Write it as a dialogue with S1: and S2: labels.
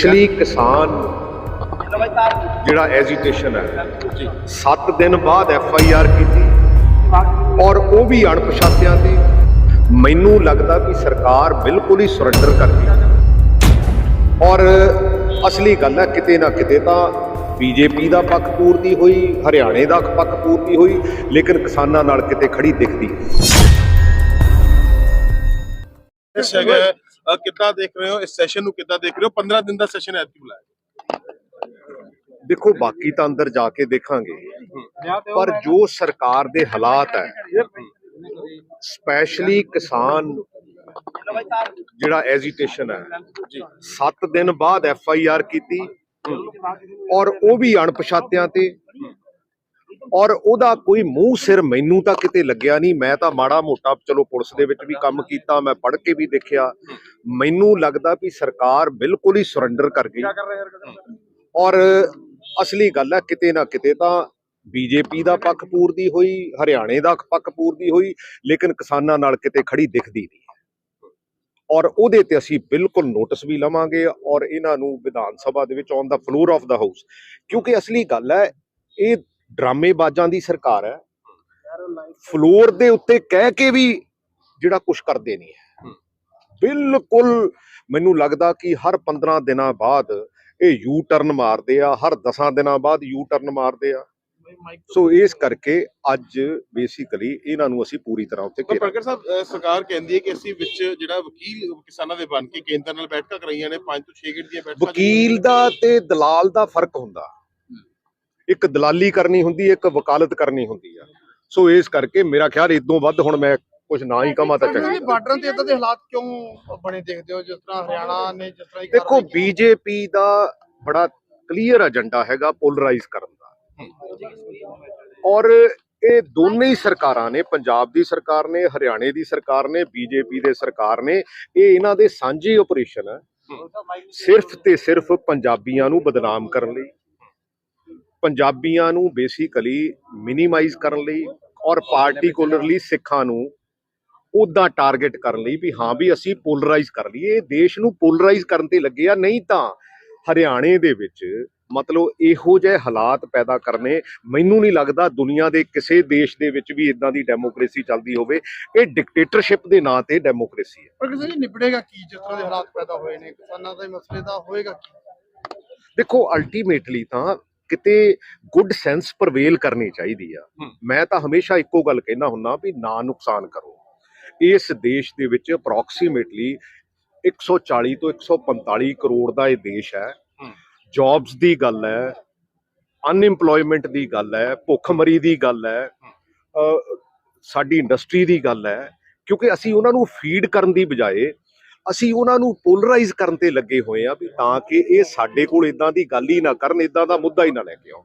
S1: Specially ਕਿਸਾਨ ਜਿਹੜਾ agitation ਹੈ 7 ਦਿਨ ਬਾਅਦ ਐਫ ਆਈ ਆਰ ਕੀਤੀ ਔਰ ਉਹ ਵੀ ਅਣਪਛਾਤਿਆਂ ਤੇ। ਮੈਨੂੰ ਲੱਗਦਾ ਵੀ ਸਰਕਾਰ ਬਿਲਕੁਲ ਹੀ ਸਰੈਂਡਰ ਕਰ ਗਈ। ਔਰ ਅਸਲੀ ਗੱਲ ਹੈ ਕਿਤੇ ਨਾ ਕਿਤੇ ਤਾਂ ਬੀਜੇਪੀ ਦਾ ਪੱਖ ਪੂਰਤੀ ਹੋਈ ਹਰਿਆਣੇ ਦਾ ਪੱਖ ਪੂਰਤੀ ਹੋਈ ਲੇਕਿਨ ਕਿਸਾਨਾਂ ਨਾਲ ਕਿਤੇ ਖੜੀ ਦਿਖਦੀ।
S2: ਹੈ, ਕਿੱਦਾਂ ਦੇਖ ਰਹੇ ਹੋ? ਇਸ ਸੈਸ਼ਨ ਨੂੰ ਕਿੱਦਾਂ ਦੇਖ ਰਹੇ ਹੋ? 15 ਦਿਨ ਦਾ ਸੈਸ਼ਨ ਐਤਕੀ ਬੁਲਾਇਆ
S1: ਦੇਖੋ, ਬਾਕੀ ਤਾਂ ਅੰਦਰ ਜਾ ਕੇ ਦੇਖਾਂਗੇ। ਪਰ ਜੋ ਸਰਕਾਰ ਦੇ ਹਾਲਾਤ ਹੈ ਸਪੈਸ਼ਲੀ ਕਿਸਾਨ ਜਿਹੜਾ ਐਜੀਟੇਸ਼ਨ ਹੈ 7 ਦਿਨ ਬਾਅਦ ਐਫ ਆਈ ਆਰ ਕੀਤੀ ਔਰ ਉਹ ਵੀ ਅਣਪਛਾਤਿਆਂ ਤੇ। ਔਰ ਉਹਦਾ ਕੋਈ ਮੂੰਹ ਸਿਰ ਮੈਨੂੰ ਤਾਂ ਕਿਤੇ ਲੱਗਿਆ ਨਹੀਂ। ਮੈਂ ਤਾਂ ਮਾੜਾ ਮੋਟਾ, ਚਲੋ ਪੁਲਿਸ ਦੇ ਵਿੱਚ ਵੀ ਕੰਮ ਕੀਤਾ, ਮੈਂ ਪੜ੍ਹ ਕੇ ਵੀ ਦੇਖਿਆ। ਮੈਨੂੰ ਲੱਗਦਾ ਵੀ ਸਰਕਾਰ ਬਿਲਕੁਲ ਹੀ ਸਰੈਂਡਰ ਕਰ ਗਈ। ਔਰ ਅਸਲੀ ਗੱਲ ਹੈ ਕਿਤੇ ਨਾ ਕਿਤੇ ਤਾਂ ਬੀਜੇਪੀ ਦਾ ਪੱਖ ਪੂਰਦੀ ਹੋਈ ਹਰਿਆਣੇ ਦਾ ਪੱਖ ਪੂਰਦੀ ਹੋਈ ਲੇਕਿਨ ਕਿਸਾਨਾਂ ਨਾਲ ਕਿਤੇ ਖੜੀ ਦਿਖਦੀ ਨਹੀਂ ਔਰ ਉਹਦੇ ਤੇ ਅਸੀਂ ਬਿਲਕੁਲ ਨੋਟਿਸ ਵੀ ਲਵਾਂਗੇ ਔਰ ਇਹਨਾਂ ਨੂੰ ਵਿਧਾਨ ਸਭਾ ਦੇ ਵਿੱਚ on the floor of the house ਕਿਉਂਕਿ ਅਸਲੀ ਗੱਲ ਹੈ ਇਹ ਡਰਾਮੇਬਾਜ਼ਾਂ ਦੀ ਸਰਕਾਰ ਹੈ। ਫਲੋਰ ਦੇ ਉੱਤੇ ਕਹਿ ਕੇ ਵੀ ਜਿਹੜਾ ਕੁਝ ਕਰਦੇ ਨਹੀਂ ਹੈ। ਬਿਲਕੁਲ ਮੈਨੂੰ ਲੱਗਦਾ ਕਿ ਹਰ 15 ਦਿਨਾਂ ਬਾਅਦ ਇਹ ਯੂ ਟਰਨ ਮਾਰਦੇ ਆ ਹਰ 10 ਦਿਨਾਂ ਬਾਅਦ ਯੂ ਟਰਨ ਮਾਰਦੇ ਆ। ਸੋ ਇਸ ਕਰਕੇ ਅੱਜ ਬੇਸਿਕਲੀ ਇਹਨਾਂ ਨੂੰ ਅਸੀਂ ਪੂਰੀ ਤਰ੍ਹਾਂ ਉੱਤੇ ਘੇਰਾ
S2: ਪ੍ਰਗਟ ਸਾਹਿਬ ਸਰਕਾਰ ਕਹਿੰਦੀ ਹੈ ਕਿ ਅਸੀਂ ਵਿੱਚ ਜਿਹੜਾ ਵਕੀਲ ਕਿਸਾਨਾਂ ਦੇ ਬਣ ਕੇ ਕੇਂਦਰ ਨਾਲ ਬੈਠਕਾਂ ਕਰਾਈਆਂ ਨੇ 5 ਤੋਂ 6 ਗੇੜ ਦੀਆਂ ਬੈਠਕਾਂ
S1: ਵਕੀਲ ਦਾ ਤੇ ਦਲਾਲ ਦਾ ਫ਼ਰਕ ਹੁੰਦਾ। ਇੱਕ ਦਲਾਲੀ ਕਰਨੀ ਹੁੰਦੀ ਇੱਕ ਵਕਾਲਤ ਕਰਨੀ ਹੁੰਦੀ ਆ। ਸੋ ਇਸ ਕਰਕੇ ਮੇਰਾ ਖਿਆਲ ਇਦੋਂ ਵੱਧ ਹੁਣ ਮੈਂ ਕੁਝ ਨਾ ਹੀ ਕਮਾਂ ਤਾਂ ਚੰਗਾ
S3: ਬਾਰਡਰਾਂ ਤੇ ਇਦਾਂ ਦੇ ਹਾਲਾਤ ਕਿਉਂ ਬਣੇ ਦੇਖਦੇ ਹੋ ਜਿਸ ਤਰ੍ਹਾਂ ਹਰਿਆਣਾ ਨੇ ਜਿਸ ਤਰ੍ਹਾਂ ਇਹ
S1: ਦੇਖੋ? ਬੀਜੇਪੀ ਦਾ ਬੜਾ ਕਲੀਅਰ ਏਜੰਡਾ ਹੈਗਾ ਪੋਲਰਾਈਜ਼ ਕਰਨ ਦਾ। ਔਰ ਇਹ ਦੋਨੇ ਹੀ ਸਰਕਾਰਾਂ ਨੇ ਪੰਜਾਬ ਦੀ ਸਰਕਾਰ ਨੇ ਹਰਿਆਣੇ ਦੀ ਸਰਕਾਰ ਨੇ ਬੀਜੇਪੀ ਦੇ ਸਰਕਾਰ ਨੇ ਇਹ ਇਹਨਾਂ ਦੇ ਸਾਂਝੇ ਆਪਰੇਸ਼ਨ ਹੈ ਸਿਰਫ ਤੇ ਸਿਰਫ ਪੰਜਾਬੀਆਂ ਨੂੰ ਬਦਨਾਮ ਕਰਨ ਲਈ ਪੰਜਾਬੀਆਂ ਨੂੰ ਬੇਸਿਕਲੀ ਮਿਨੀਮਾਈਜ਼ ਕਰਨ ਲਈ ਔਰ ਪਾਰਟਿਕੂਲਰਲੀ ਸਿੱਖਾਂ ਨੂੰ ਉਦਾਂ ਟਾਰਗੇਟ ਕਰਨ ਲਈ ਵੀ ਹਾਂ ਵੀ ਅਸੀਂ ਪੋਲਰਾਈਜ਼ ਕਰ ਲਈਏ ਇਹ ਦੇਸ਼ ਨੂੰ ਪੋਲਰਾਈਜ਼ ਕਰਨ ਤੇ ਲੱਗੇ ਆ ਨਹੀਂ ਤਾਂ ਹਰਿਆਣੇ ਦੇ ਵਿੱਚ ਮਤਲਬ ਇਹੋ ਜਿਹੇ ਹਾਲਾਤ ਪੈਦਾ ਕਰਨੇ ਮੈਨੂੰ ਨਹੀਂ ਲੱਗਦਾ ਦੁਨੀਆ ਦੇ ਕਿਸੇ ਦੇਸ਼ ਦੇ ਵਿੱਚ ਵੀ ਇਦਾਂ ਦੀ ਡੈਮੋਕ੍ਰੇਸੀ ਚੱਲਦੀ ਹੋਵੇ ਇਹ ਡਿਕਟੇਟਰਸ਼ਿਪ ਦੇ ਨਾਂ ਤੇ ਡੈਮੋਕ੍ਰੇਸੀ ਹੈ।
S3: ਪਰ ਕਿਸੇ ਜੀ ਨਿਬੜੇਗਾ ਕੀ ਜਿਸ ਤਰ੍ਹਾਂ ਦੇ ਹਾਲਾਤ ਪੈਦਾ ਹੋਏ ਨੇ? ਕਿਸਾਨਾਂ ਦੇ ਮਸਲੇ ਦਾ ਹੋਏਗਾ ਕੀ?
S1: ਦੇਖੋ ਅਲਟੀਮੇਟਲੀ ਤਾਂ ਕਿਤੇ ਗੁੱਡ ਸੈਂਸ ਪ੍ਰਵੇਲ ਕਰਨੀ ਚਾਹੀਦੀ ਆ। ਮੈਂ ਤਾਂ ਹਮੇਸ਼ਾ ਇੱਕੋ ਗੱਲ ਕਹਿਣਾ ਹੁੰਨਾ ਵੀ ਨਾ ਨੁਕਸਾਨ ਕਰੋ। ਇਸ ਦੇਸ਼ ਦੇ ਵਿੱਚ ਅਪਰੋਕਸੀਮੇਟਲੀ 140 ਤੋਂ 145 ਕਰੋੜ ਦਾ ਇਹ ਦੇਸ਼ ਹੈ। ਜੌਬਸ ਦੀ ਗੱਲ ਹੈ ਅਨਇੰਪਲੋਇਮੈਂਟ ਦੀ ਗੱਲ ਹੈ ਭੁੱਖਮਰੀ ਦੀ ਗੱਲ ਹੈ ਸਾਡੀ ਇੰਡਸਟਰੀ ਦੀ ਗੱਲ ਹੈ ਕਿਉਂਕਿ ਅਸੀਂ ਉਹਨਾਂ ਨੂੰ ਫੀਡ ਕਰਨ ਦੀ ਬਜਾਏ ਅਸੀਂ ਉਹਨਾਂ ਨੂੰ ਪੋਲਰਾਈਜ਼ ਕਰਨ ਤੇ ਲੱਗੇ ਹੋਏ ਆ ਵੀ ਤਾਂ ਕਿ ਇਹ ਸਾਡੇ ਕੋਲ ਇਦਾਂ ਦੀ ਗੱਲ ਹੀ ਨਾ ਕਰਨ ਇਦਾਂ ਦਾ ਮੁੱਦਾ ਹੀ ਨਾ ਲੈ ਕੇ ਆਉਣ।